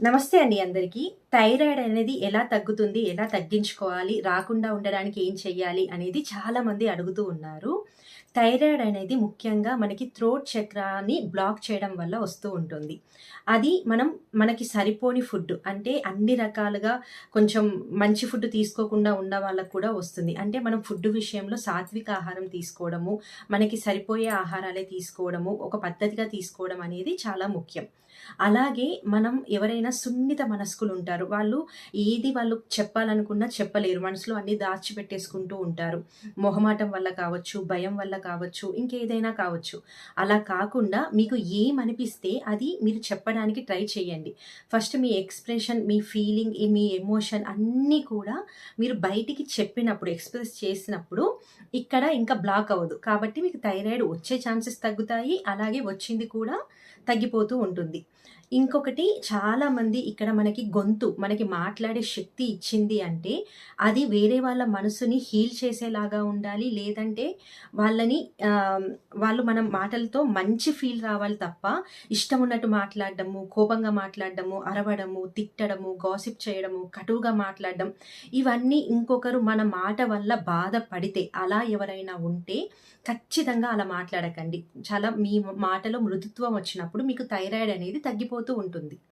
నమస్తే అండి అందరికీ. థైరాయిడ్ అనేది ఎలా తగ్గుతుంది ఎలా తగ్గించుకోవాలి రాకుండా ఉండడానికి ఏం చెయ్యాలి అనేది చాలామంది అడుగుతూ ఉన్నారు. థైరాయిడ్ అనేది ముఖ్యంగా మనకి థ్రోట్ చక్రాన్ని బ్లాక్ చేయడం వల్ల వస్తూ ఉంటుంది. అది మనం మనకి సరిపోని ఫుడ్ అంటే అన్ని రకాలుగా కొంచెం మంచి ఫుడ్ తీసుకోకుండా ఉన్న వాళ్ళకు కూడా వస్తుంది. అంటే మనం ఫుడ్ విషయంలో సాత్విక ఆహారం తీసుకోవడము మనకి సరిపోయే ఆహారాలే తీసుకోవడము ఒక పద్ధతిగా తీసుకోవడం అనేది చాలా ముఖ్యం. అలాగే మనం ఎవరైనా సున్నిత మనస్కులు ఉంటారు. వాళ్ళు ఏది వాళ్ళు చెప్పాలనుకున్నా చెప్పలేరు. మనసులో అన్ని దాచిపెట్టేసుకుంటూ ఉంటారు. మొహమాటం వల్ల కావచ్చు భయం వల్ల కావచ్చు ఇంకేదైనా కావచ్చు. అలా కాకుండా మీకు ఏమనిపిస్తే అది మీరు చెప్పడానికి ట్రై చేయండి. ఫస్ట్ మీ ఎక్స్ప్రెషన్ మీ ఫీలింగ్ మీ ఎమోషన్ అన్నీ కూడా మీరు బయటికి చెప్పినప్పుడు ఎక్స్ప్రెస్ చేసినప్పుడు ఇక్కడ ఇంకా బ్లాక్ అవ్వదు. కాబట్టి మీకు థైరాయిడ్ వచ్చే ఛాన్సెస్ తగ్గుతాయి అలాగే వచ్చింది కూడా తగ్గిపోతూ ఉంటుంది. ఇంకొకటి చాలామంది ఇక్కడ మనకి గొంతు మనకి మాట్లాడే శక్తి ఇచ్చింది అంటే అది వేరే వాళ్ళ మనసుని హీల్ చేసేలాగా ఉండాలి. లేదంటే వాళ్ళని వాళ్ళు మనం మాటలతో మంచి ఫీల్ రావాలి తప్ప ఇష్టం ఉన్నట్టు మాట్లాడడము కోపంగా మాట్లాడడము అరవడము తిట్టడము గాసిప్ చేయడము కటువుగా మాట్లాడడం ఇవన్నీ ఇంకొకరు మన మాట వల్ల బాధపడితే అలా ఎవరైనా ఉంటే ఖచ్చితంగా అలా మాట్లాడకండి. చాలా మీ మాటలో మృదుత్వం వచ్చినప్పుడు మీకు థైరాయిడ్ అనేది తగ్గిపోతూ ఉంటుంది.